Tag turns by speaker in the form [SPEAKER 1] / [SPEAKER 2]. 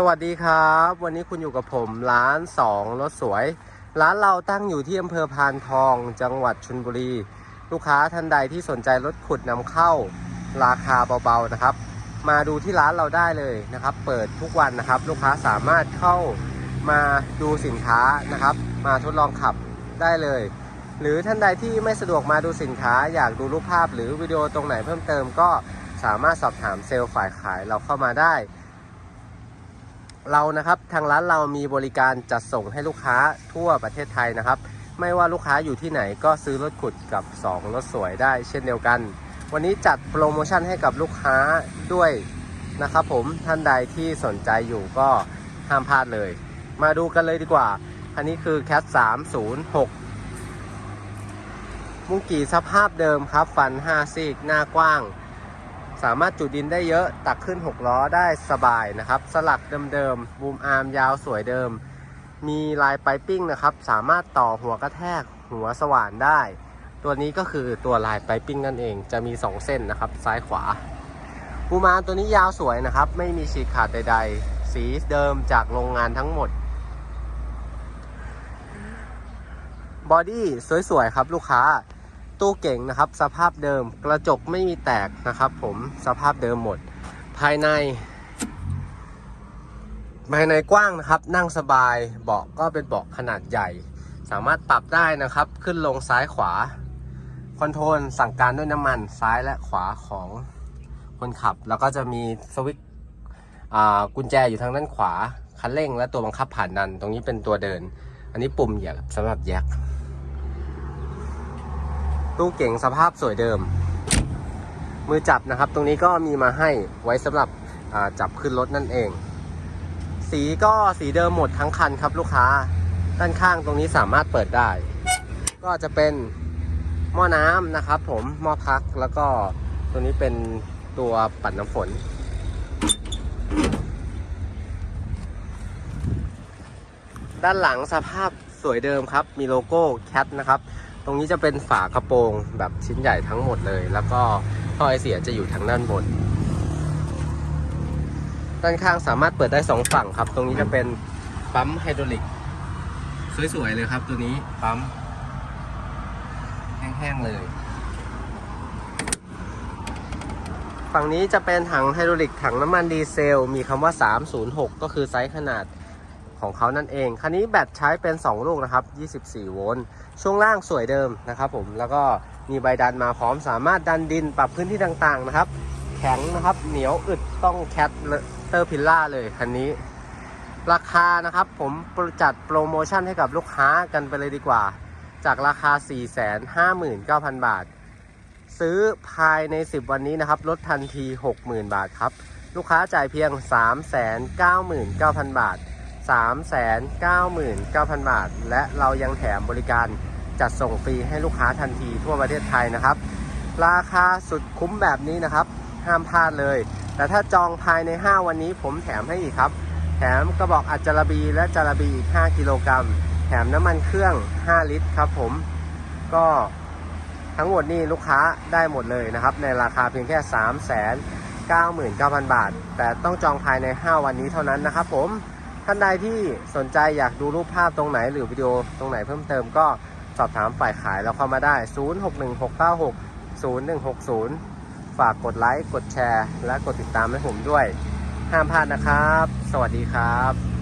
[SPEAKER 1] สวัสดีครับ วันนี้คุณอยู่กับผมร้านสองรถสวย ร้านเราตั้งอยู่ที่อำเภอพานทอง จังหวัดชลบุรี ลูกค้าท่านใดที่สนใจรถขุดนำเข้าราคาเบาๆนะครับ มาดูที่ร้านเราได้เลยนะครับ เปิดทุกวันนะครับ ลูกค้าสามารถเข้ามาดูสินค้านะครับ มาทดลองขับได้เลย หรือท่านใดที่ไม่สะดวกมาดูสินค้า อยากดูรูปภาพหรือวิดีโอตรงไหนเพิ่มเติมก็สามารถสอบถามเซลล์ฝ่ายขายเราเข้ามาได้ เรานะครับทางร้านเรามีบริการจัดส่งให้ลูกค้าทั่วประเทศไทยนะครับ ไม่ว่าลูกค้าอยู่ที่ไหนก็ซื้อรถขุดกับ 2 รถสวยได้เช่นเดียวกัน วันนี้จัดโปรโมชั่นให้กับลูกค้าด้วยนะครับผมท่านใดที่สนใจอยู่ก็ห้ามพลาดเลย มาดูกันเลยดีกว่าคันนี้คือ Cat 306 มุงกี่สภาพเดิมครับ ฟัน 5 ซีก หน้ากว้าง สามารถจุดดินได้เยอะตักขึ้น 6 ล้อได้สบายนะครับ สลักเดิมๆบูมอาร์มยาวสวยเดิม มีลายไปปิ้งนะครับ สามารถต่อหัวกระแทกหัวสว่านได้ ตัวนี้ก็คือตัวลายไปปิ้งนั่นเอง จะมี 2 เส้นนะครับ ซ้ายขวาบูมอาร์มตัวนี้ยาวสวยนะครับ ไม่มีฉีกขาดใด ๆ สีเดิมจากโรงงานทั้งหมดบอดี้สวยๆครับลูกค้า ตู้เก่งนะครับ สภาพเดิมกระจกไม่มีแตกนะครับ ผมสภาพเดิมหมด ภายใน ภายในกว้างนะครับ นั่งสบายเบาะก็เป็นเบาะขนาดใหญ่ สามารถปรับได้นะครับ ขึ้นลงซ้ายขวา คอนโทรลสั่งการด้วยน้ำมันซ้ายและขวาของคนขับ แล้วก็จะมีสวิตช์กุญแจอยู่ทางด้านขวาคันเร่งและตัวบังคับผ่านดัน ตรงนี้เป็นตัวเดิน อันนี้ปุ่มเหยียบสำหรับแยก ตู้เก่งสภาพสวยเดิม มือจับนะครับ ตรงนี้ก็มีมาให้ไว้สำหรับจับขึ้นรถนั่นเอง สีก็สีเดิมหมดทั้งคันครับลูกค้า ด้านข้างตรงนี้สามารถเปิดได้ ก็จะเป็นหม้อน้ำนะครับผมหม้อพักแล้วก็ตัวนี้เป็นตัวปัดน้ำฝน ด้านหลังสภาพสวยเดิมครับ มีโลโก้แคทนะครับ รงนี้จะเป็นฝากระโปรงแบบชิ้นใหญ่ทั้งหมดเลย แล้วก็ท่อไอเสียจะอยู่ทางด้านบน ด้านข้างสามารถเปิดได้สองฝั่งครับ ตรงนี้จะเป็นปั๊มไฮดรอลิก สวยๆเลยครับ ตัวนี้ปั๊มแห้งๆเลย ฝั่งนี้จะเป็นถังไฮดรอลิกถังน้ำมันดีเซล มีคำว่า 306 ก็คือไซส์ขนาด ของเขานั่นเอง คันนี้แบตใช้เป็น 2 ลูกนะครับ 24 โวลต์ ช่วงล่างสวยเดิมนะครับผม แล้วก็มีใบดันมาพร้อม สามารถดันดินปรับพื้นที่ต่างๆนะครับ แข็งนะครับ เหนียวอึดต้องแคทเตอร์พิลล่าเลยคันนี้ ราคานะครับผมจัดโปรโมชั่นให้กับลูกค้ากันไปเลยดีกว่า จากราคา 459,000 บาท ซื้อภายใน 10 วันนี้นะครับลดทันที 60,000 บาทครับ ลูกค้าจ่ายเพียง 399,000 บาท 399,000 บาท และเรายังแถมบริการจัดส่งฟรีให้ลูกค้าทันทีทั่วประเทศไทยนะครับ ราคาสุดคุ้มแบบนี้นะครับ ห้ามพลาดเลย แต่ถ้าจองภายใน 5 วันนี้ผมแถมให้อีกครับ แถมกระบอกอัดจารบีและจารบีอีก 5 กิโลกรัม แถมน้ำมันเครื่อง 5 ลิตรครับผม ก็ทั้งหมดนี่ลูกค้าได้หมดเลยนะครับ ในราคาเพียงแค่3 9 9 0 0 0 บาท แต่ต้องจองภายใน 5 วันนี้เท่านั้นนะครับผม ท่านใดที่สนใจอยากดูรูปภาพตรงไหนหรือวิดีโอตรงไหนเพิ่มเติมก็สอบถามฝ่ายขายเราเข้ามาได้ 0616960160 ฝากกดไลค์ กดแชร์ และกดติดตามให้ผมด้วย ห้ามพลาดนะครับ สวัสดีครับ